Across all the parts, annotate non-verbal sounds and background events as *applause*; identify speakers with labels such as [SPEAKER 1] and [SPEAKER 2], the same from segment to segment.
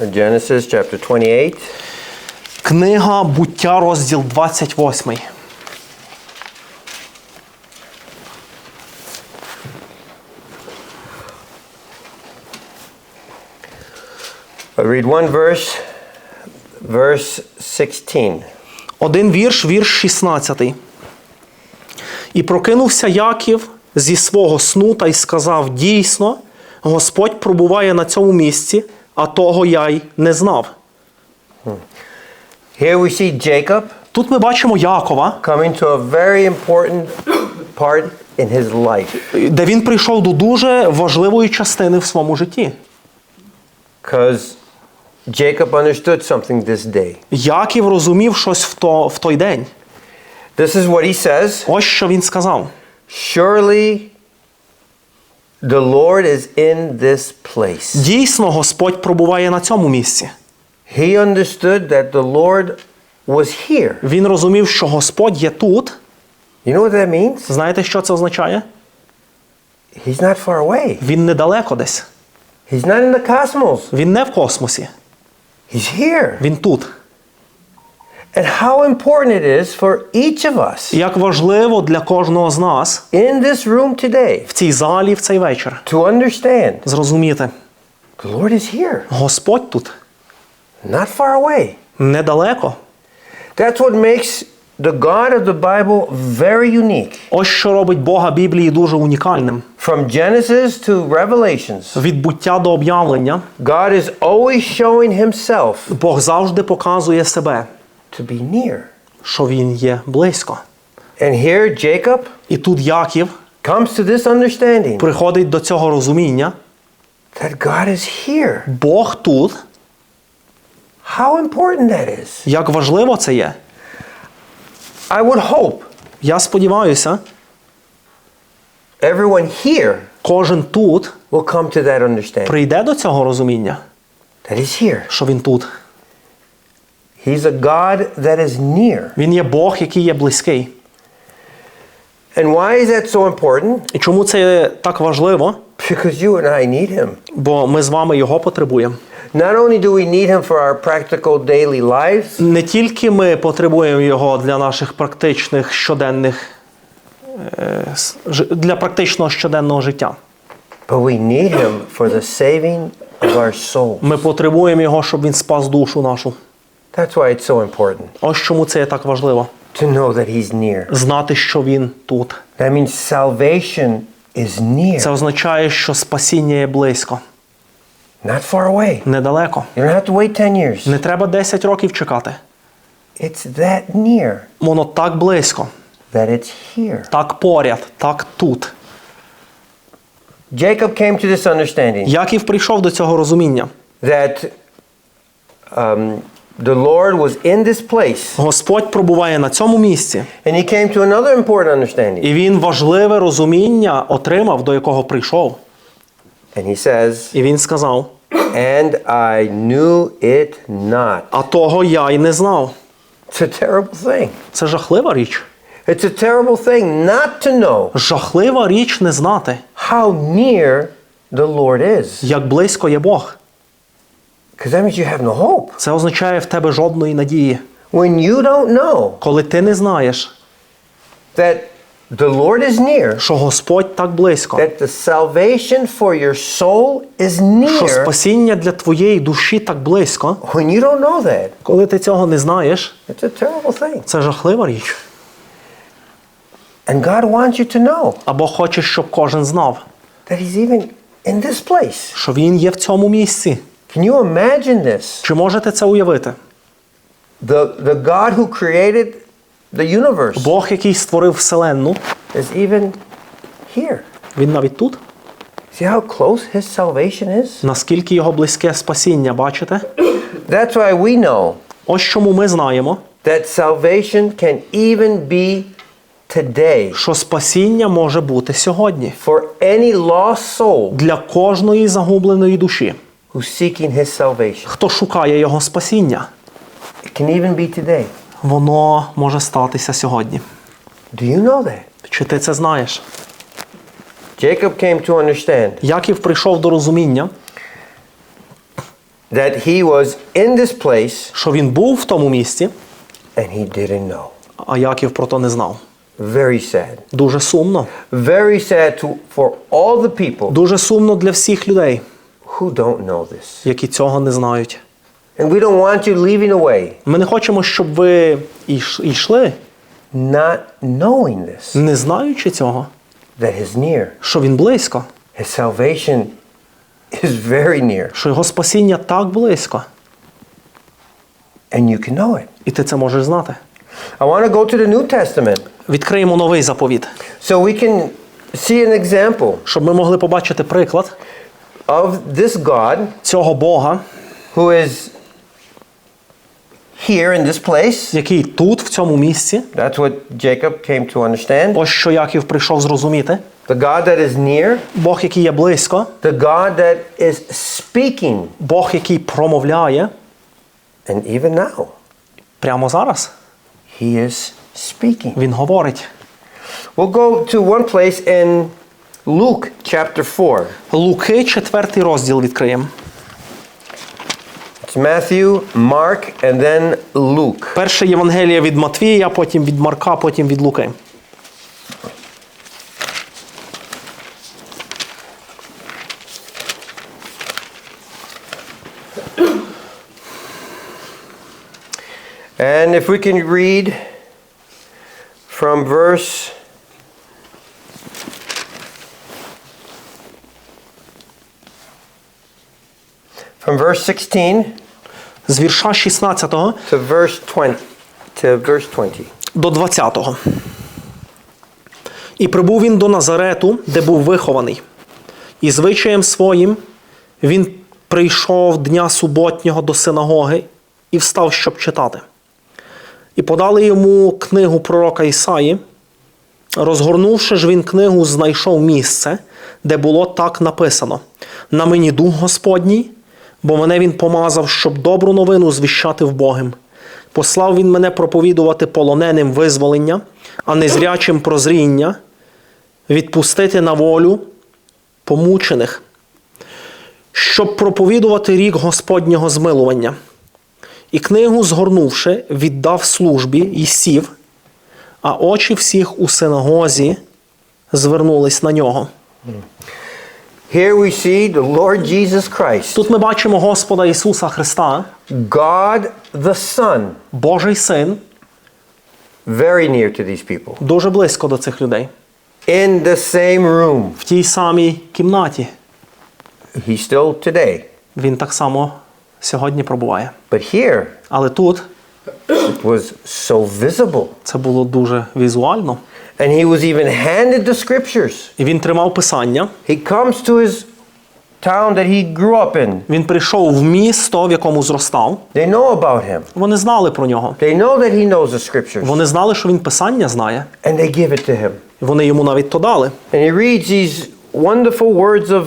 [SPEAKER 1] Genesis chapter 28.
[SPEAKER 2] Книга Буття, розділ 28.
[SPEAKER 1] I'll read one verse, verse 16.
[SPEAKER 2] Один вірш, вірш 16. І прокинувся Яків зі свого сну та й сказав: Дійсно, Господь пробуває на цьому місці, а того я й не знав.
[SPEAKER 1] Here we see Jacob
[SPEAKER 2] Тут ми бачимо Якова,
[SPEAKER 1] coming to a very important part in his life
[SPEAKER 2] де він прийшов до дуже важливої частини в своєму житті.
[SPEAKER 1] because Jacob understood something this day.
[SPEAKER 2] Яків розумів щось в, то, в той день.
[SPEAKER 1] This is what he says
[SPEAKER 2] Ось що він сказав:
[SPEAKER 1] Surely the Lord is in this place.
[SPEAKER 2] дійсно, Господь пробуває на цьому місці.
[SPEAKER 1] He understood that the Lord was here.
[SPEAKER 2] Він розумів, що Господь є тут.
[SPEAKER 1] You know what that means?
[SPEAKER 2] Знаєте, що це означає?
[SPEAKER 1] He's not far away.
[SPEAKER 2] Він недалеко десь.
[SPEAKER 1] He's not in the cosmos.
[SPEAKER 2] Він не в космосі.
[SPEAKER 1] He's here.
[SPEAKER 2] Він тут.
[SPEAKER 1] And how important it is for each of us
[SPEAKER 2] Як важливо для кожного з нас
[SPEAKER 1] in this room today
[SPEAKER 2] в цій залі в цей вечір
[SPEAKER 1] to understand
[SPEAKER 2] зрозуміти,
[SPEAKER 1] the Lord is here,
[SPEAKER 2] Господь тут
[SPEAKER 1] not far away.
[SPEAKER 2] недалеко.
[SPEAKER 1] That's what makes the God of the Bible very unique.
[SPEAKER 2] Ось що робить Бога Біблії дуже унікальним.
[SPEAKER 1] From Genesis to Revelations,
[SPEAKER 2] Від буття до об'явлення
[SPEAKER 1] God is always showing himself
[SPEAKER 2] Бог завжди показує себе,
[SPEAKER 1] to be near.
[SPEAKER 2] що він є близько.
[SPEAKER 1] And here Jacob
[SPEAKER 2] І тут Яків
[SPEAKER 1] comes to this understanding
[SPEAKER 2] приходить до цього розуміння:
[SPEAKER 1] that God is here.
[SPEAKER 2] Бог тут,
[SPEAKER 1] How important that is.
[SPEAKER 2] як важливо це є.
[SPEAKER 1] I would hope
[SPEAKER 2] Я сподіваюся,
[SPEAKER 1] everyone here
[SPEAKER 2] кожен тут
[SPEAKER 1] will come to that understanding
[SPEAKER 2] прийде до цього розуміння,
[SPEAKER 1] that He's here.
[SPEAKER 2] що він тут.
[SPEAKER 1] He's a God that is near.
[SPEAKER 2] Він є Бог, який є близький.
[SPEAKER 1] And why is that so important?
[SPEAKER 2] І чому це так важливо?
[SPEAKER 1] Because you and I need Him.
[SPEAKER 2] Бо ми з вами його потребуємо.
[SPEAKER 1] Not only do we need Him for our practical daily lives,
[SPEAKER 2] Не тільки ми потребуємо його для наших практичних щоденних е, для практичного щоденного життя.
[SPEAKER 1] but we need Him for the saving of our soul.
[SPEAKER 2] Ми потребуємо його, щоб він спас душу нашу.
[SPEAKER 1] That's why it's so important
[SPEAKER 2] Ось чому це є так важливо.
[SPEAKER 1] to know that He's near.
[SPEAKER 2] Знати, що він тут.
[SPEAKER 1] That means salvation is near,
[SPEAKER 2] Це означає, що спасіння є близько,
[SPEAKER 1] not far away.
[SPEAKER 2] недалеко.
[SPEAKER 1] You don't have to wait 10 years.
[SPEAKER 2] Не треба 10 років чекати.
[SPEAKER 1] It's that near
[SPEAKER 2] Воно так близько,
[SPEAKER 1] that it's here.
[SPEAKER 2] так поряд, так тут.
[SPEAKER 1] Jacob came to this understanding
[SPEAKER 2] Яків прийшов до цього розуміння.
[SPEAKER 1] that um, the Lord was in this place.
[SPEAKER 2] Господь пробуває на цьому місці,
[SPEAKER 1] And he came to another important understanding.
[SPEAKER 2] і він важливе розуміння отримав, до якого прийшов.
[SPEAKER 1] And he says,
[SPEAKER 2] І він сказав:
[SPEAKER 1] And I knew it not.
[SPEAKER 2] А того я й не знав.
[SPEAKER 1] It's a terrible thing.
[SPEAKER 2] Це жахлива річ.
[SPEAKER 1] It's a terrible thing not to know
[SPEAKER 2] Жахлива річ не знати,
[SPEAKER 1] how near the Lord is.
[SPEAKER 2] як близько є Бог.
[SPEAKER 1] That means you have no hope.
[SPEAKER 2] Це означає в тебе жодної надії.
[SPEAKER 1] When you don't know
[SPEAKER 2] Коли ти не знаєш,
[SPEAKER 1] that the Lord is near,
[SPEAKER 2] що Господь так близько,
[SPEAKER 1] that the salvation for your soul is near, що
[SPEAKER 2] спасіння для твоєї душі так близько,
[SPEAKER 1] when you don't know that,
[SPEAKER 2] коли ти цього не знаєш,
[SPEAKER 1] it's a terrible thing.
[SPEAKER 2] це жахлива річ.
[SPEAKER 1] And God wants you to know
[SPEAKER 2] Або хочеш, щоб кожен знав,
[SPEAKER 1] that He's even in this place.
[SPEAKER 2] що він є в цьому місці.
[SPEAKER 1] Can you imagine this?
[SPEAKER 2] Чи можете це уявити?
[SPEAKER 1] The, the God who created the universe
[SPEAKER 2] Бог, який створив вселенну,
[SPEAKER 1] is even here.
[SPEAKER 2] він навіть тут.
[SPEAKER 1] See how close His salvation is?
[SPEAKER 2] Наскільки його близьке спасіння, бачите?
[SPEAKER 1] That's why we know
[SPEAKER 2] Ось чому ми знаємо,
[SPEAKER 1] that salvation can even be today
[SPEAKER 2] що спасіння може бути сьогодні
[SPEAKER 1] for any lost soul
[SPEAKER 2] для кожної загубленої душі,
[SPEAKER 1] who's seeking His salvation.
[SPEAKER 2] хто шукає його спасіння.
[SPEAKER 1] It can even be today.
[SPEAKER 2] Воно може статися сьогодні.
[SPEAKER 1] Do you know that?
[SPEAKER 2] Чи ти це знаєш?
[SPEAKER 1] Jacob came to understand
[SPEAKER 2] Яків прийшов до розуміння,
[SPEAKER 1] that he was in this place
[SPEAKER 2] що він був в тому місці,
[SPEAKER 1] and he didn't know.
[SPEAKER 2] а Яків про то не знав.
[SPEAKER 1] Very sad.
[SPEAKER 2] Дуже сумно.
[SPEAKER 1] Very sad to, for all the people
[SPEAKER 2] Дуже сумно для всіх людей,
[SPEAKER 1] who don't know this.
[SPEAKER 2] які цього не знають.
[SPEAKER 1] And we don't want you leaving away
[SPEAKER 2] Ми не хочемо, щоб ви іш- йшли,
[SPEAKER 1] not knowing this,
[SPEAKER 2] не знаючи цього,
[SPEAKER 1] that he's near.
[SPEAKER 2] що він близько,
[SPEAKER 1] His salvation is very near,
[SPEAKER 2] що його спасіння так близько,
[SPEAKER 1] and you can know it.
[SPEAKER 2] і ти це можеш знати.
[SPEAKER 1] I want to go to the New Testament
[SPEAKER 2] Відкриємо новий заповіт,
[SPEAKER 1] so we can see an example
[SPEAKER 2] щоб ми могли побачити приклад
[SPEAKER 1] of this God
[SPEAKER 2] цього Бога,
[SPEAKER 1] who is here in this place.
[SPEAKER 2] який тут, в цьому місці,
[SPEAKER 1] That's what Jacob came to understand.
[SPEAKER 2] ось що Яків прийшов зрозуміти.
[SPEAKER 1] The God that is near,
[SPEAKER 2] Бог, який є близько,
[SPEAKER 1] the God that is speaking,
[SPEAKER 2] Бог, який промовляє
[SPEAKER 1] and even now,
[SPEAKER 2] прямо зараз.
[SPEAKER 1] He is speaking.
[SPEAKER 2] Він говорить.
[SPEAKER 1] We'll go to one place in Luke chapter 4.
[SPEAKER 2] Луки, четвертий розділ відкриємо.
[SPEAKER 1] It's Matthew, Mark, and then Luke.
[SPEAKER 2] Перше Євангеліє від Матвія, потім від Марка, потім від Луки.
[SPEAKER 1] And if we can read from verse from verse 16
[SPEAKER 2] З вірша 16
[SPEAKER 1] to verse 20 to verse 20.
[SPEAKER 2] до 20. І прибув він до Назарету, де був вихований. І звичаєм своїм він прийшов дня суботнього до синагоги і встав, щоб читати. І подали йому книгу пророка Ісаї. Розгорнувши ж він книгу, знайшов місце, де було так написано: На мені дух Господній, бо мене він помазав, щоб добру новину звіщати вбогим. Послав він мене проповідувати полоненим визволення, а незрячим прозріння, відпустити на волю помучених, щоб проповідувати рік Господнього змилування. І книгу, згорнувши, віддав службі і сів, а очі всіх у синагозі звернулись на нього.
[SPEAKER 1] Here we see the Lord Jesus Christ,
[SPEAKER 2] Тут ми бачимо Господа Ісуса Христа,
[SPEAKER 1] God the Son,
[SPEAKER 2] Божий Син,
[SPEAKER 1] very near to these people,
[SPEAKER 2] дуже близько до цих людей,
[SPEAKER 1] in the same room.
[SPEAKER 2] в тій самій кімнаті.
[SPEAKER 1] He's still today.
[SPEAKER 2] Він так само сьогодні пробуває.
[SPEAKER 1] But here,
[SPEAKER 2] Але тут
[SPEAKER 1] it was so visible.
[SPEAKER 2] це було дуже візуально.
[SPEAKER 1] And he was even handed the scriptures.
[SPEAKER 2] І він тримав писання.
[SPEAKER 1] He comes to his town that he grew up in.
[SPEAKER 2] Він прийшов в місто, в якому зростав.
[SPEAKER 1] They know about him.
[SPEAKER 2] Вони знали про нього.
[SPEAKER 1] They know that he knows the scriptures.
[SPEAKER 2] Вони знали, що він писання знає.
[SPEAKER 1] And they give it to him.
[SPEAKER 2] Вони йому навіть то дали.
[SPEAKER 1] And he reads these wonderful words of,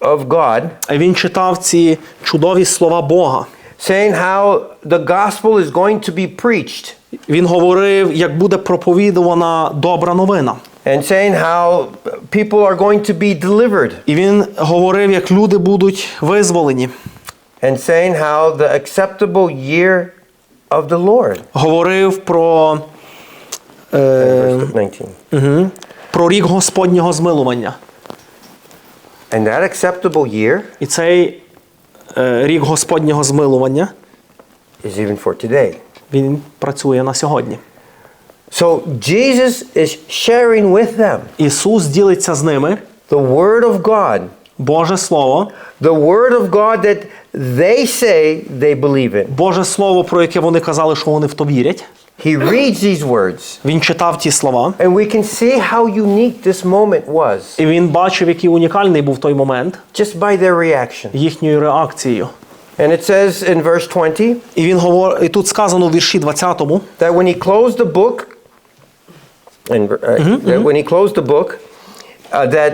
[SPEAKER 1] of God,
[SPEAKER 2] А він читав ці чудові слова Бога.
[SPEAKER 1] saying how the gospel is going to be preached.
[SPEAKER 2] Він говорив, як буде проповідувана добра новина.
[SPEAKER 1] And saying how people are going to be delivered.
[SPEAKER 2] І він говорив, як люди будуть визволені.
[SPEAKER 1] And saying how the acceptable year of the Lord.
[SPEAKER 2] Говорив про, е,
[SPEAKER 1] Verse 19.
[SPEAKER 2] мгм, про рік Господнього змилування.
[SPEAKER 1] And that acceptable year
[SPEAKER 2] І цей е, рік Господнього змилування
[SPEAKER 1] is even for today.
[SPEAKER 2] Він працює на сьогодні.
[SPEAKER 1] So Jesus is sharing with them
[SPEAKER 2] Ісус ділиться з ними
[SPEAKER 1] the Word of God,
[SPEAKER 2] Боже Слово,
[SPEAKER 1] the Word of God that they say they believe in.
[SPEAKER 2] Боже Слово, про яке вони казали, що вони в то вірять.
[SPEAKER 1] He reads these words,
[SPEAKER 2] Він читав ті слова,
[SPEAKER 1] and we can see how unique this moment was
[SPEAKER 2] і він бачив, який унікальний був той момент
[SPEAKER 1] just by their reaction.
[SPEAKER 2] їхньою реакцією.
[SPEAKER 1] And it says in verse 20
[SPEAKER 2] І він говорить, і тут сказано в вірші 20
[SPEAKER 1] that when he closed the book, and uh, that when he closed the book, uh, that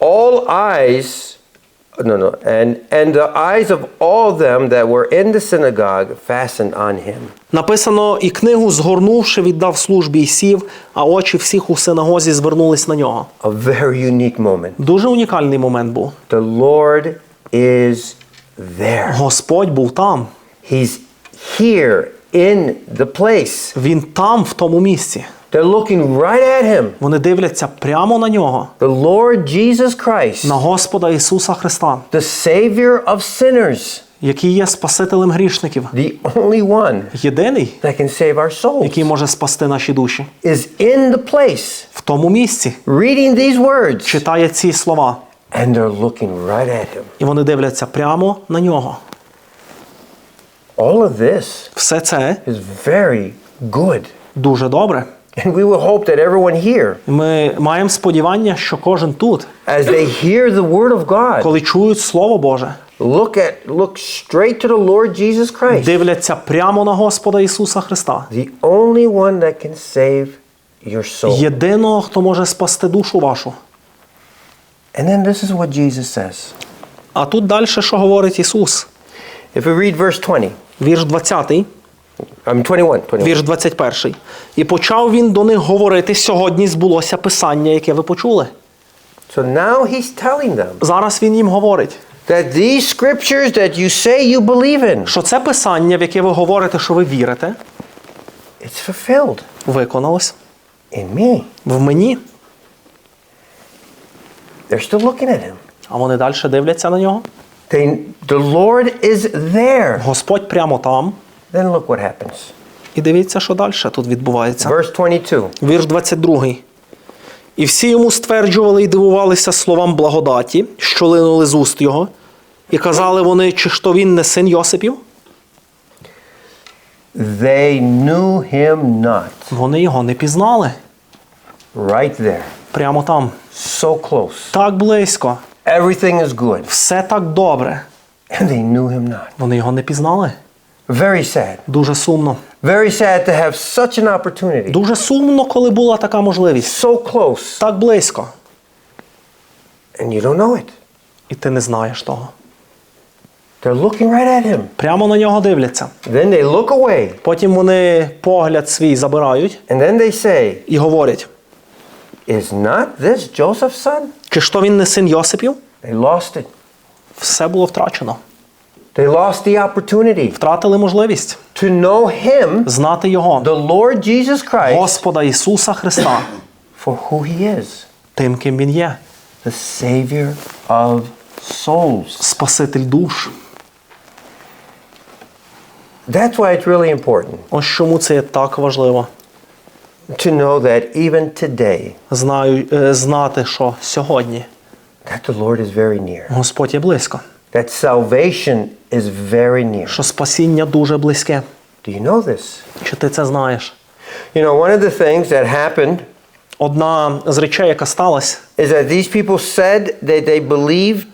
[SPEAKER 1] all eyes, no, no, and and the eyes of all them that were in the synagogue fastened on him.
[SPEAKER 2] написано: і книгу, згорнувши, віддав службі і сів, а очі всіх у синагозі звернулись на нього.
[SPEAKER 1] A very unique moment.
[SPEAKER 2] Дуже унікальний момент був.
[SPEAKER 1] The Lord is there.
[SPEAKER 2] Господь був там.
[SPEAKER 1] He's here in the place.
[SPEAKER 2] Він там, в тому місці.
[SPEAKER 1] They're looking right at him.
[SPEAKER 2] Вони дивляться прямо на нього,
[SPEAKER 1] The Lord Jesus Christ,
[SPEAKER 2] на Господа Ісуса Христа,
[SPEAKER 1] the Savior of sinners,
[SPEAKER 2] який є Спасителем грішників,
[SPEAKER 1] the only one
[SPEAKER 2] єдиний,
[SPEAKER 1] that can save our souls,
[SPEAKER 2] який може спасти наші душі.
[SPEAKER 1] is in the place
[SPEAKER 2] В тому місці
[SPEAKER 1] reading these words,
[SPEAKER 2] читає ці слова,
[SPEAKER 1] and they're looking right at him.
[SPEAKER 2] і вони дивляться прямо на нього.
[SPEAKER 1] All of this
[SPEAKER 2] Все це
[SPEAKER 1] is very good.
[SPEAKER 2] дуже добре.
[SPEAKER 1] And we will hope that everyone here,
[SPEAKER 2] Ми маємо сподівання, що кожен тут,
[SPEAKER 1] as they hear the word of God,
[SPEAKER 2] коли чують Слово Боже,
[SPEAKER 1] look at look straight to the Lord Jesus Christ,
[SPEAKER 2] дивляться прямо на Господа Ісуса Христа,
[SPEAKER 1] the only one that can save your soul.
[SPEAKER 2] єдиного, хто може спасти душу вашу.
[SPEAKER 1] And then this is what Jesus says.
[SPEAKER 2] А тут далі, що говорить Ісус?
[SPEAKER 1] If we read verse 20,
[SPEAKER 2] Вірш 20,
[SPEAKER 1] I'm 21, 21.
[SPEAKER 2] вірш 21. І почав він до них говорити: сьогодні збулося Писання, яке ви почули.
[SPEAKER 1] So now he's telling them
[SPEAKER 2] Зараз він їм говорить,
[SPEAKER 1] that these scriptures that you say you believe in,
[SPEAKER 2] що це Писання, в яке ви говорите, що ви вірите,
[SPEAKER 1] it's fulfilled
[SPEAKER 2] виконалось
[SPEAKER 1] in me.
[SPEAKER 2] в мені.
[SPEAKER 1] They're still looking at him.
[SPEAKER 2] А вони далі дивляться на нього.
[SPEAKER 1] They, the Lord is there.
[SPEAKER 2] Господь прямо там.
[SPEAKER 1] Then look what happens.
[SPEAKER 2] І дивіться, що далі тут відбувається.
[SPEAKER 1] Verse 22.
[SPEAKER 2] Вірш 22. І всі йому стверджували і дивувалися словам благодаті, що линули з уст його, і казали вони, чи то він не син Йосипів?
[SPEAKER 1] They knew him not.
[SPEAKER 2] Вони його не пізнали.
[SPEAKER 1] Right there.
[SPEAKER 2] Прямо там.
[SPEAKER 1] So close.
[SPEAKER 2] Так близько.
[SPEAKER 1] Everything is good.
[SPEAKER 2] Все так добре.
[SPEAKER 1] And they knew him not.
[SPEAKER 2] Вони його не пізнали.
[SPEAKER 1] Very sad.
[SPEAKER 2] Дуже сумно.
[SPEAKER 1] Very sad to have such an opportunity.
[SPEAKER 2] Дуже сумно, коли була така можливість.
[SPEAKER 1] So close.
[SPEAKER 2] Так близько.
[SPEAKER 1] And you don't know it.
[SPEAKER 2] І ти не знаєш того.
[SPEAKER 1] They're looking right at him.
[SPEAKER 2] Прямо на нього дивляться.
[SPEAKER 1] Then they look away.
[SPEAKER 2] Потім вони погляд свій забирають
[SPEAKER 1] And then they say,
[SPEAKER 2] і говорять:
[SPEAKER 1] Is not this Joseph's son?
[SPEAKER 2] чи ж то він не син Йосипів?
[SPEAKER 1] They lost it.
[SPEAKER 2] Все було втрачено.
[SPEAKER 1] They lost the opportunity
[SPEAKER 2] Втратили можливість
[SPEAKER 1] to know him,
[SPEAKER 2] знати його,
[SPEAKER 1] the Lord Jesus Christ,
[SPEAKER 2] Господа Ісуса Христа,
[SPEAKER 1] for who he is
[SPEAKER 2] тим, ким Він є,
[SPEAKER 1] the Savior of souls.
[SPEAKER 2] Спаситель душ.
[SPEAKER 1] That's why it's really important
[SPEAKER 2] Ось чому це є так важливо.
[SPEAKER 1] To know that even today,
[SPEAKER 2] Знаю, е, знати, що сьогодні
[SPEAKER 1] that the Lord is very near,
[SPEAKER 2] Господь є близько,
[SPEAKER 1] that salvation is very near.
[SPEAKER 2] що спасіння дуже близьке.
[SPEAKER 1] Do you know this?
[SPEAKER 2] Чи ти це знаєш?
[SPEAKER 1] You know, one of the things that happened
[SPEAKER 2] Одна з речей, яка сталася,
[SPEAKER 1] is that these people said that they believed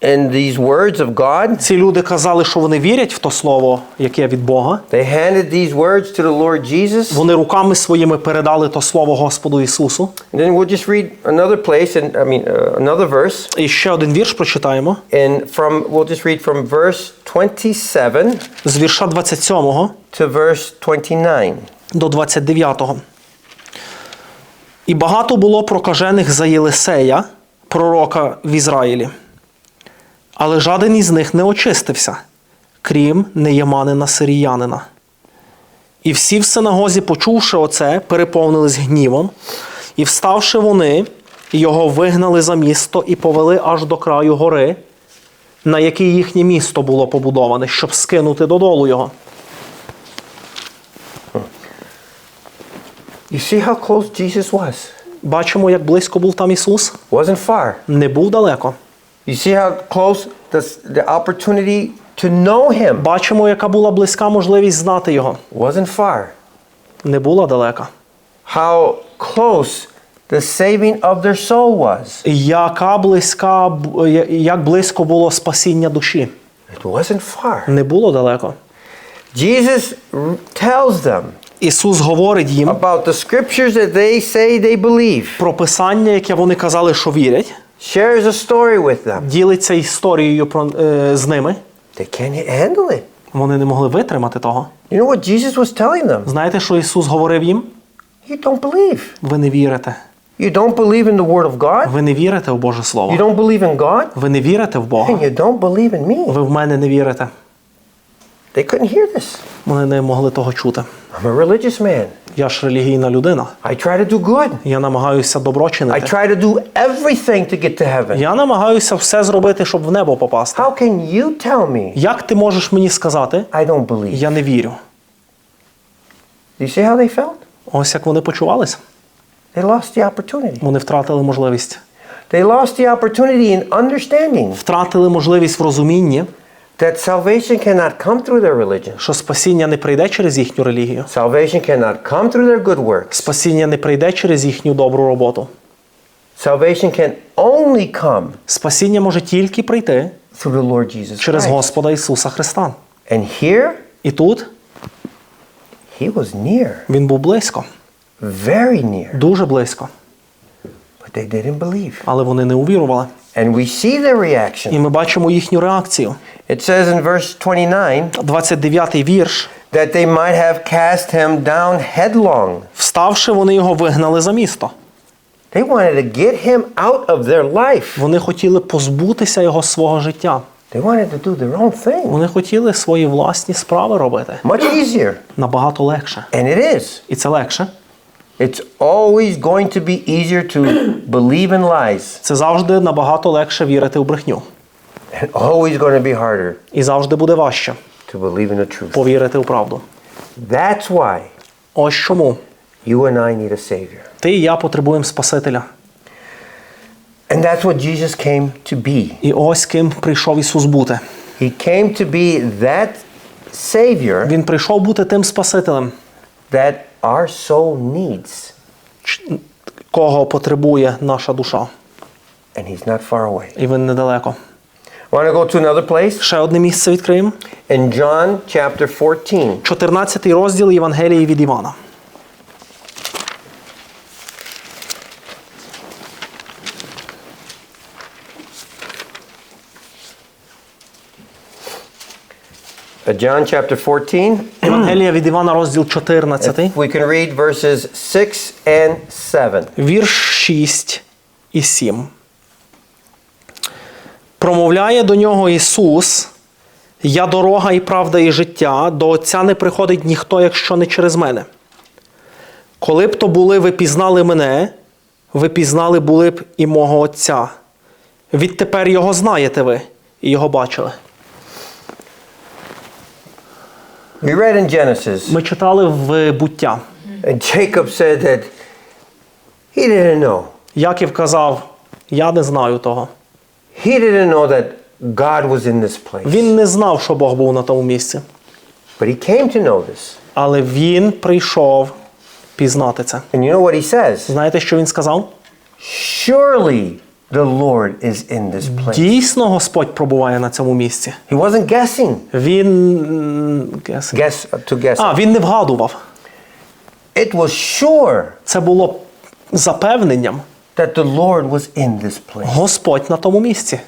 [SPEAKER 1] in these words of God.
[SPEAKER 2] ці люди казали, що вони вірять в то слово, яке від Бога.
[SPEAKER 1] They handed these words to the Lord Jesus.
[SPEAKER 2] Вони руками своїми передали то слово Господу Ісусу.
[SPEAKER 1] And then we'll just read another place, and I mean uh, another verse.
[SPEAKER 2] І ще один вірш прочитаємо
[SPEAKER 1] And from we'll just read from verse 27
[SPEAKER 2] з вірша 27
[SPEAKER 1] to verse 29.
[SPEAKER 2] до 29. І багато було прокажених за Єлисея, пророка в Ізраїлі. Але жаден із них не очистився, крім неєманина сиріянина. І всі в синагозі, почувши оце, переповнились гнівом, і вставши вони, його вигнали за місто і повели аж до краю гори, на якій їхнє місто було побудоване, щоб скинути додолу його.
[SPEAKER 1] You see how close Jesus was?
[SPEAKER 2] Бачимо, як близько був там Ісус.
[SPEAKER 1] Wasn't far.
[SPEAKER 2] Не був далеко.
[SPEAKER 1] You see how close the, the opportunity to know him
[SPEAKER 2] Бачимо, яка була близька можливість знати його.
[SPEAKER 1] wasn't far.
[SPEAKER 2] Не була далека.
[SPEAKER 1] How close the saving of their soul was.
[SPEAKER 2] Яка близька, б- я- як близько було спасіння душі.
[SPEAKER 1] It wasn't far.
[SPEAKER 2] Не було далеко.
[SPEAKER 1] Jesus r- tells them
[SPEAKER 2] Ісус говорить їм
[SPEAKER 1] about the scriptures that they say they believe.
[SPEAKER 2] про писання, яке вони казали, що вірять,
[SPEAKER 1] Shares a story with them.
[SPEAKER 2] ділиться історією про, е, з ними.
[SPEAKER 1] They can't handle it.
[SPEAKER 2] Вони не могли витримати того.
[SPEAKER 1] You know what Jesus was telling them?
[SPEAKER 2] Знаєте, що Ісус говорив їм?
[SPEAKER 1] You don't believe.
[SPEAKER 2] Ви не вірите.
[SPEAKER 1] You don't believe in the Word of God?
[SPEAKER 2] Ви не вірите в Боже слово.
[SPEAKER 1] You don't believe in God?
[SPEAKER 2] Ви не вірите в Бога.
[SPEAKER 1] And you don't believe in me?
[SPEAKER 2] Ви в мене не вірите.
[SPEAKER 1] They couldn't hear this.
[SPEAKER 2] Вони не могли того чути.
[SPEAKER 1] I'm a religious man.
[SPEAKER 2] Я ж релігійна людина.
[SPEAKER 1] I try to do good.
[SPEAKER 2] Я намагаюся добро
[SPEAKER 1] I try to do everything to get to heaven.
[SPEAKER 2] Я намагаюся все зробити, щоб в небо попасти.
[SPEAKER 1] How can you tell me
[SPEAKER 2] Як ти можеш мені сказати,
[SPEAKER 1] I don't believe?
[SPEAKER 2] я не вірю?
[SPEAKER 1] Do you see how they felt?
[SPEAKER 2] Ось як вони почувалися.
[SPEAKER 1] They lost the opportunity.
[SPEAKER 2] Вони втратили можливість.
[SPEAKER 1] They lost the opportunity in understanding
[SPEAKER 2] Втратили можливість в розумінні,
[SPEAKER 1] that salvation cannot come through their religion.
[SPEAKER 2] що спасіння не прийде через їхню релігію.
[SPEAKER 1] Salvation cannot come through their good works.
[SPEAKER 2] Спасіння не прийде через їхню добру роботу.
[SPEAKER 1] Salvation can only come
[SPEAKER 2] Спасіння може тільки прийти
[SPEAKER 1] through the Lord Jesus
[SPEAKER 2] через
[SPEAKER 1] Christ.
[SPEAKER 2] Господа Ісуса Христа.
[SPEAKER 1] And here,
[SPEAKER 2] І тут
[SPEAKER 1] he was near,
[SPEAKER 2] він був близько,
[SPEAKER 1] very near,
[SPEAKER 2] дуже близько,
[SPEAKER 1] they didn't believe.
[SPEAKER 2] але вони не увірували.
[SPEAKER 1] And we see their reaction.
[SPEAKER 2] І ми бачимо їхню реакцію.
[SPEAKER 1] It says in verse 29
[SPEAKER 2] 29-й вірш.
[SPEAKER 1] that they might have cast him down headlong.
[SPEAKER 2] Вставши, вони його вигнали за місто.
[SPEAKER 1] They wanted to get him out of their life.
[SPEAKER 2] Вони хотіли позбутися його свого життя.
[SPEAKER 1] They wanted to do their own thing.
[SPEAKER 2] Вони хотіли свої власні справи робити
[SPEAKER 1] Much easier.
[SPEAKER 2] набагато легше.
[SPEAKER 1] And it is.
[SPEAKER 2] І це легше.
[SPEAKER 1] It's always going to be easier to believe in lies
[SPEAKER 2] Це завжди набагато легше вірити в брехню.
[SPEAKER 1] and always going to be harder
[SPEAKER 2] І завжди буде важче
[SPEAKER 1] to believe in the truth.
[SPEAKER 2] повірити в правду.
[SPEAKER 1] That's why
[SPEAKER 2] Ось чому
[SPEAKER 1] you and I need a Savior.
[SPEAKER 2] ти і я потребуємо Спасителя.
[SPEAKER 1] And that's what Jesus came to be.
[SPEAKER 2] І ось ким прийшов Ісус бути.
[SPEAKER 1] He came to be that Savior
[SPEAKER 2] Він прийшов бути тим Спасителем,
[SPEAKER 1] that our soul needs.
[SPEAKER 2] кого потребує наша душа.
[SPEAKER 1] And He's not far away.
[SPEAKER 2] І він недалеко.
[SPEAKER 1] Want to go to another place?
[SPEAKER 2] Ще одне місце відкриємо.
[SPEAKER 1] In John chapter 14.
[SPEAKER 2] 14 розділ Євангелії від Івана.
[SPEAKER 1] John chapter 14.
[SPEAKER 2] Євангелія *clears throat* від Івана, розділ 14,
[SPEAKER 1] We can read verses 6 and 7.
[SPEAKER 2] вірш 6 і 7. Промовляє до нього Ісус: Я дорога і правда і життя, до Отця не приходить ніхто, якщо не через мене. Коли б то були ви пізнали мене, ви пізнали були б і мого Отця. Відтепер його знаєте ви і його бачили.
[SPEAKER 1] We read in Genesis,
[SPEAKER 2] Ми читали в буття.
[SPEAKER 1] and Jacob said that he didn't know.
[SPEAKER 2] Яків казав: Я не знаю того.
[SPEAKER 1] He didn't know that God was in this place.
[SPEAKER 2] Він не знав, що Бог був на тому місці.
[SPEAKER 1] But he came to know this.
[SPEAKER 2] Але він прийшов пізнати це.
[SPEAKER 1] And you know what he says?
[SPEAKER 2] Знаєте, що він сказав?
[SPEAKER 1] Surely the Lord is in this place.
[SPEAKER 2] Дійсно, Господь пробуває на цьому місці.
[SPEAKER 1] He wasn't guessing.
[SPEAKER 2] Він. м, guess-
[SPEAKER 1] Guess to guess.
[SPEAKER 2] А, він не вгадував.
[SPEAKER 1] It was sure
[SPEAKER 2] Це було запевненням.
[SPEAKER 1] that the Lord was in this place.
[SPEAKER 2] Господь на тому місці.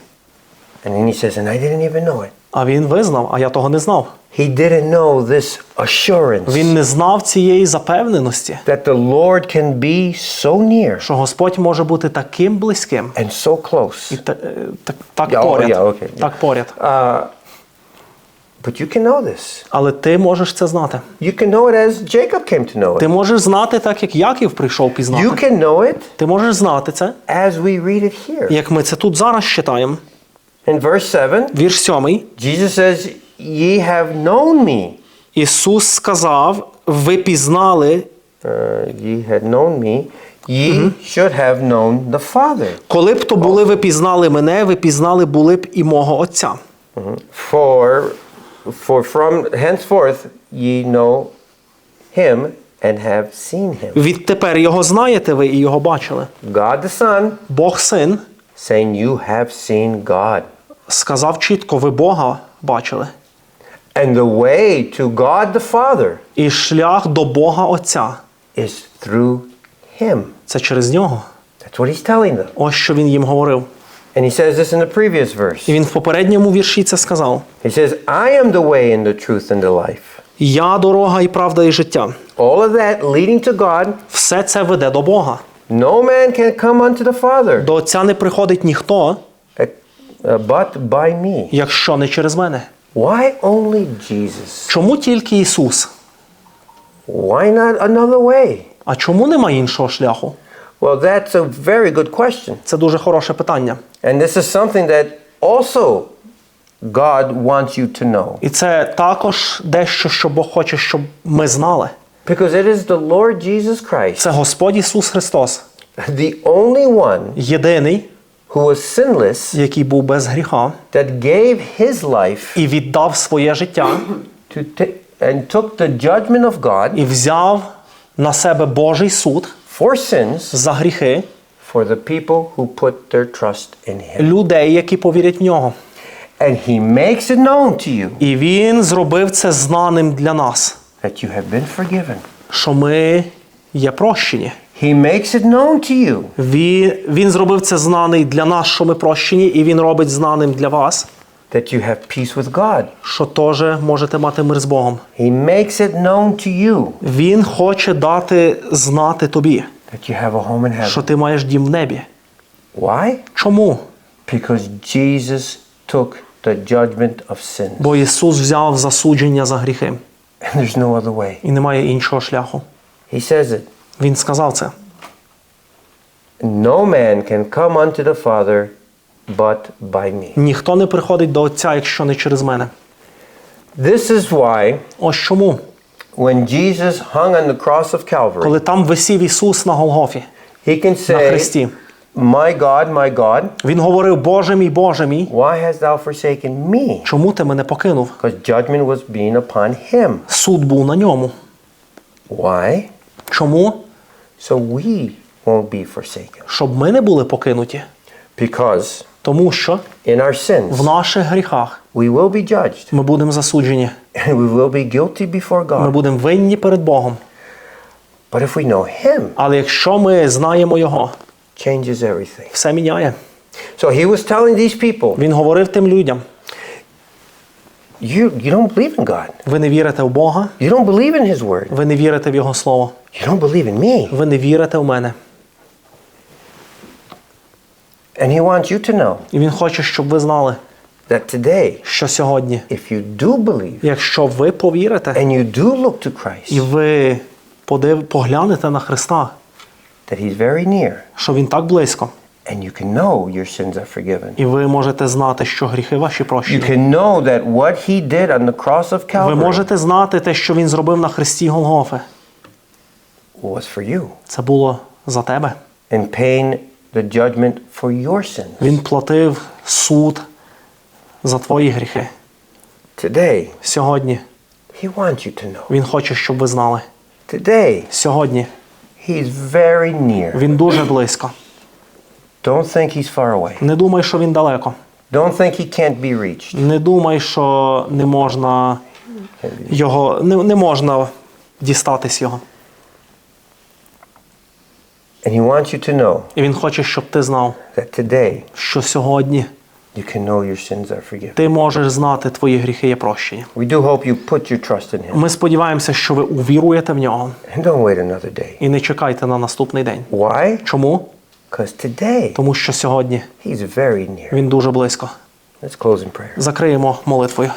[SPEAKER 1] And then he says, and I didn't even know it.
[SPEAKER 2] А він визнав, а я того не знав.
[SPEAKER 1] He didn't know this assurance
[SPEAKER 2] Він не знав цієї запевненості,
[SPEAKER 1] that the Lord can be so near
[SPEAKER 2] що Господь може бути таким близьким
[SPEAKER 1] and so close.
[SPEAKER 2] і та- е, так, так
[SPEAKER 1] Yeah, oh,
[SPEAKER 2] поряд.
[SPEAKER 1] yeah, okay.
[SPEAKER 2] Так поряд.
[SPEAKER 1] Uh, but you can know this.
[SPEAKER 2] Але ти можеш це знати.
[SPEAKER 1] You can know it as Jacob came to know
[SPEAKER 2] Ти можеш знати так, як Яків прийшов
[SPEAKER 1] You
[SPEAKER 2] пізнати.
[SPEAKER 1] can know it
[SPEAKER 2] Ти можеш знати це,
[SPEAKER 1] as we read it here.
[SPEAKER 2] як ми це тут зараз читаємо.
[SPEAKER 1] In verse 7,
[SPEAKER 2] Вірш 7.
[SPEAKER 1] Jesus says, Ye have known me.
[SPEAKER 2] Ісус сказав: Ви пізнали,
[SPEAKER 1] Uh, ye had known me. Ye should have known the Father.
[SPEAKER 2] коли б то були ви пізнали мене, ви пізнали були б і мого Отця.
[SPEAKER 1] For, for from henceforth ye know him and have seen him.
[SPEAKER 2] Відтепер його знаєте ви і його бачили.
[SPEAKER 1] God the Son
[SPEAKER 2] Бог син
[SPEAKER 1] saying, You have seen God.
[SPEAKER 2] Сказав чітко: ви Бога бачили.
[SPEAKER 1] And the way to God the Father
[SPEAKER 2] І шлях до Бога Отця
[SPEAKER 1] is through him.
[SPEAKER 2] це через нього.
[SPEAKER 1] That's what he's telling them.
[SPEAKER 2] Ось що він їм говорив.
[SPEAKER 1] And he says this in the previous verse.
[SPEAKER 2] І він в попередньому вірші це сказав:
[SPEAKER 1] He says, I am the way and the truth and the life.
[SPEAKER 2] Я дорога і правда і життя.
[SPEAKER 1] All of that leading to God
[SPEAKER 2] Все це веде до Бога.
[SPEAKER 1] No man can come unto the Father
[SPEAKER 2] До Отця не приходить ніхто,
[SPEAKER 1] uh, but by me.
[SPEAKER 2] якщо не через мене.
[SPEAKER 1] Why only Jesus?
[SPEAKER 2] Чому тільки Ісус?
[SPEAKER 1] Why not another way?
[SPEAKER 2] А чому нема іншого шляху?
[SPEAKER 1] Well, that's a very good question.
[SPEAKER 2] Це дуже хороше питання.
[SPEAKER 1] And this is something that also God wants you to know.
[SPEAKER 2] І це також дещо, що Бог хоче, щоб ми знали.
[SPEAKER 1] Because it is the Lord Jesus Christ,
[SPEAKER 2] Це Господь Ісус Христос,
[SPEAKER 1] the only one
[SPEAKER 2] єдиний,
[SPEAKER 1] who was sinless,
[SPEAKER 2] який був без гріха,
[SPEAKER 1] that gave his life
[SPEAKER 2] і віддав своє життя,
[SPEAKER 1] to ta- and took the judgment of God
[SPEAKER 2] і взяв на себе Божий суд
[SPEAKER 1] for sins
[SPEAKER 2] за гріхи
[SPEAKER 1] for the people who put their trust in him.
[SPEAKER 2] людей, які повірять в нього.
[SPEAKER 1] And he makes it known to you
[SPEAKER 2] І Він зробив це знаним для нас,
[SPEAKER 1] that you have been forgiven.
[SPEAKER 2] що ми є прощені.
[SPEAKER 1] He makes it known to you
[SPEAKER 2] Він, він зробив це знаний для нас, що ми прощені, і він робить знаним для вас,
[SPEAKER 1] that you have peace with God.
[SPEAKER 2] що теж можете мати мир з Богом.
[SPEAKER 1] He makes it known to you
[SPEAKER 2] Він хоче дати знати тобі,
[SPEAKER 1] that you have a home in
[SPEAKER 2] що ти маєш дім в небі.
[SPEAKER 1] Why?
[SPEAKER 2] Чому?
[SPEAKER 1] Because Jesus took the judgment of sin.
[SPEAKER 2] Бо Ісус взяв засудження за гріхи,
[SPEAKER 1] And there's no other way.
[SPEAKER 2] і немає іншого шляху.
[SPEAKER 1] He says it.
[SPEAKER 2] Він сказав це.
[SPEAKER 1] No man can come unto the Father but by me.
[SPEAKER 2] Ніхто не приходить до Отця, якщо не через мене.
[SPEAKER 1] This is why
[SPEAKER 2] Ось чому,
[SPEAKER 1] when Jesus hung on the cross of Calvary,
[SPEAKER 2] коли там висів Ісус на Голгофі,
[SPEAKER 1] he can
[SPEAKER 2] на
[SPEAKER 1] say,
[SPEAKER 2] хресті,
[SPEAKER 1] My God, my God,
[SPEAKER 2] Він говорив: Боже мій, Боже мій,
[SPEAKER 1] why hast thou forsaken me?
[SPEAKER 2] чому ти мене покинув?
[SPEAKER 1] Because judgment was being upon him.
[SPEAKER 2] Суд був на ньому.
[SPEAKER 1] Why?
[SPEAKER 2] Чому?
[SPEAKER 1] So we won't be forsaken.
[SPEAKER 2] Щоб ми не були покинуті.
[SPEAKER 1] Because
[SPEAKER 2] Тому що
[SPEAKER 1] in our
[SPEAKER 2] в
[SPEAKER 1] sins,
[SPEAKER 2] наших гріхах
[SPEAKER 1] we will be judged
[SPEAKER 2] ми будемо засуджені,
[SPEAKER 1] we will be guilty before
[SPEAKER 2] ми будемо винні перед Богом.
[SPEAKER 1] But if we know him,
[SPEAKER 2] Але якщо ми знаємо Його,
[SPEAKER 1] changes everything.
[SPEAKER 2] все міняє.
[SPEAKER 1] So he was telling these people,
[SPEAKER 2] Він говорив тим людям:
[SPEAKER 1] you, you don't believe in God.
[SPEAKER 2] ви не вірите в Бога,
[SPEAKER 1] You don't believe in his word.
[SPEAKER 2] ви не вірите в Його Слово,
[SPEAKER 1] You don't believe in me.
[SPEAKER 2] ви не вірите в мене.
[SPEAKER 1] And he wants you to know
[SPEAKER 2] І Він хоче, щоб ви знали,
[SPEAKER 1] that today,
[SPEAKER 2] що сьогодні,
[SPEAKER 1] if you do believe
[SPEAKER 2] якщо ви повірите
[SPEAKER 1] and you do look to Christ, і
[SPEAKER 2] ви подив, поглянете на Христа,
[SPEAKER 1] that he's very near
[SPEAKER 2] що Він так близько,
[SPEAKER 1] and you can know your sins are forgiven.
[SPEAKER 2] і ви можете знати, що гріхи ваші
[SPEAKER 1] You can know that what he did on the cross of
[SPEAKER 2] Ви можете знати те, що він зробив на хресті Голгофи.
[SPEAKER 1] was for you
[SPEAKER 2] Це було за тебе.
[SPEAKER 1] and paying the judgment for your sins.
[SPEAKER 2] Він платив суд за твої гріхи.
[SPEAKER 1] Today,
[SPEAKER 2] Сьогодні
[SPEAKER 1] he wants you to know.
[SPEAKER 2] він хоче, щоб ви знали.
[SPEAKER 1] Today,
[SPEAKER 2] Сьогодні
[SPEAKER 1] he's very near.
[SPEAKER 2] він дуже близько.
[SPEAKER 1] Don't think he's far away.
[SPEAKER 2] Не думай, що він далеко.
[SPEAKER 1] Don't think he can't be reached.
[SPEAKER 2] Не думай, що не можна його не, не можна дістатись його.
[SPEAKER 1] And he wants you to know
[SPEAKER 2] І він хоче, щоб ти знав,
[SPEAKER 1] that today
[SPEAKER 2] що сьогодні
[SPEAKER 1] you can know your sins are forgiven.
[SPEAKER 2] ти можеш знати, твої гріхи є прощені.
[SPEAKER 1] We do hope you put your trust in him.
[SPEAKER 2] Ми сподіваємося, що ви увіруєте в нього
[SPEAKER 1] And don't wait another day.
[SPEAKER 2] і не чекайте на наступний день.
[SPEAKER 1] Why?
[SPEAKER 2] Чому? Тому що сьогодні він дуже близько. Закриємо молитвою.